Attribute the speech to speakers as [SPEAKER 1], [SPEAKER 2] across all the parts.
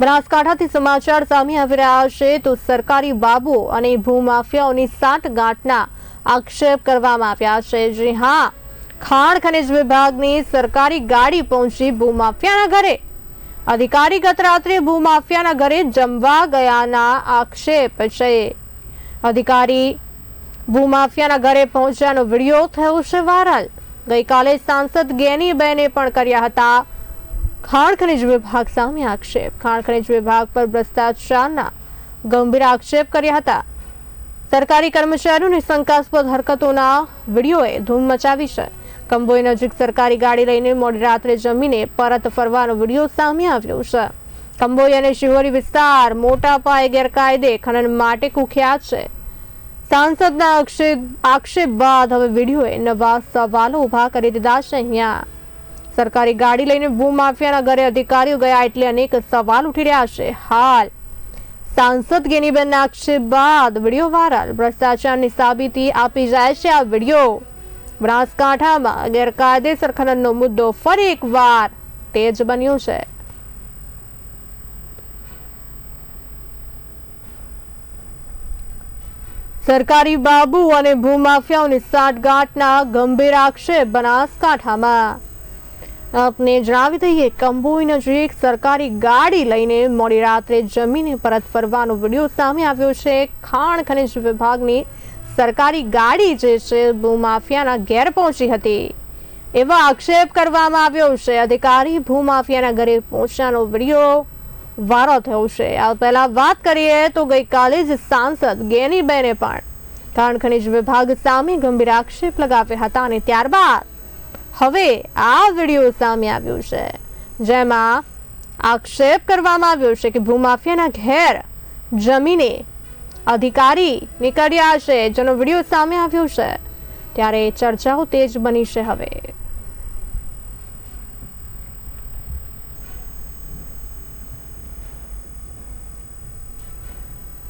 [SPEAKER 1] બનાસકાંઠાથી સમાચાર સામે આવી રહ્યા છે તો સરકારી બાબુઓ અને ભૂમાફિયાઓની સાંઠગાંઠના આક્ષેપ કરવામાં આવ્યા છે. જી હા, ખાણ ખનિજ વિભાગની સરકારી ગાડી પહોંચી ભૂમાફિયાના ઘરે. અધિકારી ગત રાત્રે ભૂમાફિયાના ઘરે જમવા ગયાના આક્ષેપ છે. અધિકારી ભૂમાફિયાના ઘરે પહોંચ્યાનો વીડિયો થયો છે વાયરલ. ગઈકાલે સાંસદ ગેનીબેને પણ કર્યા હતા. ખાણ ખનિજ વિભાગ સામે આક્ષેપ. ખાણ ખનિજ વિભાગ પર ભ્રષ્ટાચારના ગંભીર આક્ષેપ કર્યા હતા. સરકારી કર્મચારીઓની શંકાસ્પદ હરકતોના વિડીયોએ ધૂમ મચાવી છે. કંબોઈ નજીક સરકારી ગાડી લઈને મોડી રાત્રે જમીને પરત ફરવાનો વીડિયો સામે આવ્યો છે. કંબોઈ અને શિહોરી વિસ્તાર મોટા પાયે ગેરકાયદે ખનન માટે કુખ્યાત છે. સાંસદના આક્ષેપ બાદ હવે વિડીયોએ નવા સવાલો ઊભા કરી દીધા છે અહીંયા. સરકારી ગાડી લઈને ભૂમાફિયાના ઘરે અધિકારીઓ ગયા એટલે અનેક સવાલ ઉઠી રહ્યા છે. હાલ સાંસદ ગેનીબેનના આક્ષેપ બાદ વીડિયો વાયરલ. ભ્રષ્ટાચારની સાબિતી આપી જાય છે આ વીડિયો. બનાસકાંઠામાં ગેરકાયદેસર ખનનનો મુદ્દો ફરી એકવાર તેજ બન્યો છે. સરકારી બાબુ અને ભૂમાફિયાઓની સાંઠગાંઠના ગંભીર આક્ષેપ બનાસકાંઠામાં. આપને જણાવી દઈએ, કંબોઈ નજીક સરકારી ગાડી લઈને મોડી રાત્રે જમીને પરત ફરવાનો વીડિયો સામે આવ્યો છે. ખાણ ખનિજ વિભાગની સરકારી ગાડી જે છે ભૂમાફિયાના ઘેર પહોંચી હતી. એવો આક્ષેપ કરવામાં આવ્યો છે. અધિકારી ભૂમાફિયાના ઘરે પહોંચ્યાનો વીડિયો વારો થયો છે. આ પહેલા વાત કરીએ તો ગઈકાલે જ સાંસદ ગેનીબેને પણ ખાણ ખનિજ વિભાગ સામે ગંભીર આક્ષેપ લગાવ્યા હતા અને ત્યારબાદ હવે આ વીડિયો સામે આવ્યો છે, જેમાં આક્ષેપ કરવામાં આવ્યો છે કે ભૂમાફિયાના ઘેર જમીને અધિકારી નીકળ્યા છે, જેનો વીડિયો સામે આવ્યો છે. ત્યારે ચર્ચાઓ તેજ બની છે હવે.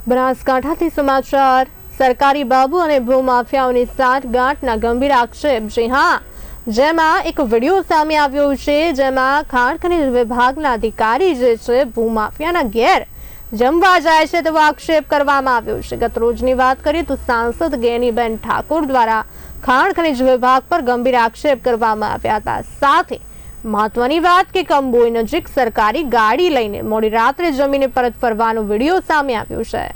[SPEAKER 1] બનાસકાંઠાથી સમાચાર, સરકારી બાબુ અને ભૂમાફિયાઓની સાઠગાંઠના ગંભીર આક્ષેપ. જી હા જેમાં એક વીડિયો સામે આવ્યો છે જેમાં ખાણ ખનિજ વિભાગના અધિકારી જે છે, ભૂમાફિયાના ઘેર જમવા જાય છે તેવો આક્ષેપ કરવામાં આવ્યો છે. ગત રોજની વાત કરીએ તો સાંસદ ગેનીબેન ઠાકોર દ્વારા ખાણ ખનિજ વિભાગ પર ગંભીર આક્ષેપ કરવામાં આવ્યા હતા. સાથે મહત્વની વાત કે કંબોઈ નજીક સરકારી ગાડી લઈને મોડી રાત્રે જમીને પરત ફરવાનો વીડિયો સામે આવ્યો છે.